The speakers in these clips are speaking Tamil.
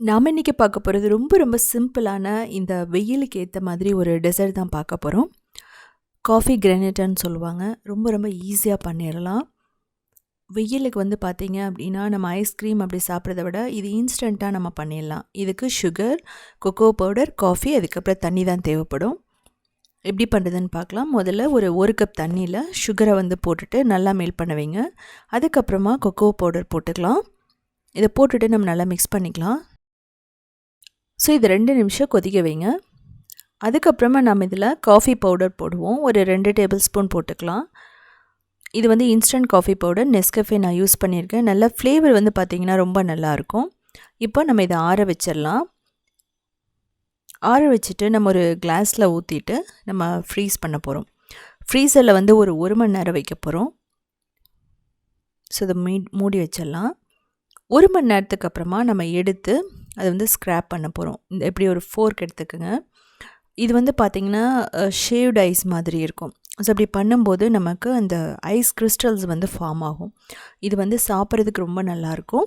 நாம் இன்றைக்கி பார்க்க போகிறது ரொம்ப ரொம்ப சிம்பிளான இந்த வெயிலுக்கு ஏற்ற மாதிரி ஒரு டெசர்ட் தான் பார்க்க போகிறோம் காஃபி கிரானைட்டான்னு சொல்லுவாங்க. ரொம்ப ரொம்ப ஈஸியாக பண்ணிடலாம் வெயிலுக்கு வந்து பார்த்தீங்க அப்படின்னா, நம்ம ஐஸ்கிரீம் அப்படி சாப்பிட்றத விட இது இன்ஸ்டண்ட்டாக நம்ம பண்ணிடலாம். இதுக்கு சுகர், கொக்கோ பவுடர், காஃபி அதுக்கப்புறம் தண்ணி தான் தேவைப்படும். எப்படி பண்ணுறதுன்னு பார்க்கலாம். முதல்ல ஒரு ஒரு கப் தண்ணியில் சுகரை வந்து போட்டுட்டு நல்லா மெல்ட் பண்ணுவீங்க அதுக்கப்புறமா கொக்கோ பவுடர் போட்டுக்கலாம். இதை போட்டுட்டு நம்ம நல்லா மிக்ஸ் பண்ணிக்கலாம். ஸோ இது ரெண்டு நிமிஷம் கொதிக்க வைங்க. அதுக்கப்புறமா நம்ம இதில் காஃபி பவுடர் போடுவோம். ஒரு ரெண்டு டேபிள் ஸ்பூன் போட்டுக்கலாம். இது வந்து இன்ஸ்டன்ட் காஃபி பவுடர் நெஸ்கஃபே நான் யூஸ் பண்ணியிருக்கேன். நல்ல ஃப்ளேவர் வந்து பார்த்திங்கன்னா ரொம்ப நல்லாயிருக்கும். இப்போ நம்ம இதை ஆற வச்சிடலாம். ஆற வச்சுட்டு நம்ம ஒரு கிளாஸில் ஊற்றிட்டு நம்ம ஃப்ரீஸ் பண்ண போகிறோம். ஃப்ரீசரில் வந்து ஒரு ஒரு மணி நேரம் வைக்க போகிறோம். ஸோ இதை மீ மூடி வச்சிடலாம். ஒரு மணி நேரத்துக்கு அப்புறமா நம்ம எடுத்து அதை வந்து ஸ்க்ராப் பண்ண போகிறோம். இந்த இப்படி ஒரு ஃபோர்க் எடுத்துக்கோங்க. இது வந்து பார்த்திங்கன்னா ஷேவ்டு ஐஸ் மாதிரி இருக்கும். ஸோ அப்படி பண்ணும்போது நமக்கு அந்த ஐஸ் கிறிஸ்டல்ஸ் வந்து ஃபார்ம் ஆகும். இது வந்து சாப்பிட்றதுக்கு ரொம்ப நல்லாயிருக்கும்.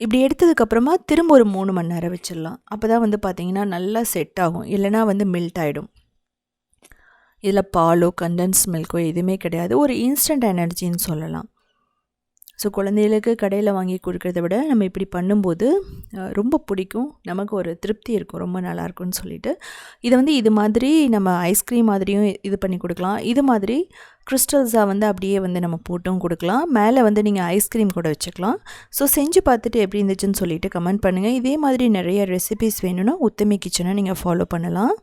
இப்படி எடுத்ததுக்கப்புறமா திரும்ப ஒரு மூணு மணி நேரம் வச்சிடலாம். அப்போ தான் வந்து பார்த்திங்கன்னா நல்லா செட் ஆகும். இல்லைனா வந்து மெல்ட் ஆகிடும். இதில் பாலோ கண்டென்ஸ் மில்க்கோ எதுவுமே கிடையாது. ஒரு இன்ஸ்டன்ட் எனர்ஜின்னு சொல்லலாம். ஸோ குழந்தைகளுக்கு கடையில் வாங்கி கொடுக்குறத விட நம்ம இப்படி பண்ணும்போது ரொம்ப பிடிக்கும். நமக்கு ஒரு திருப்தி இருக்கும். ரொம்ப நல்லாயிருக்கும்னு சொல்லிட்டு. இதை வந்து இது மாதிரி நம்ம ஐஸ்கிரீம் மாதிரியும் இது பண்ணி கொடுக்கலாம். இது மாதிரி கிறிஸ்டல்ஸாக வந்து அப்படியே வந்து நம்ம போட்டும் கொடுக்கலாம். மேலே வந்து நீங்கள் ஐஸ்கிரீம் கூட வச்சுக்கலாம். ஸோ செஞ்சு பார்த்துட்டு எப்படி இருந்துச்சுன்னு சொல்லிட்டு கமெண்ட் பண்ணுங்கள். இதே மாதிரி நிறைய ரெசிபிஸ் வேணும்னா உத்தமி கிச்சனை நீங்கள் ஃபாலோ பண்ணலாம்.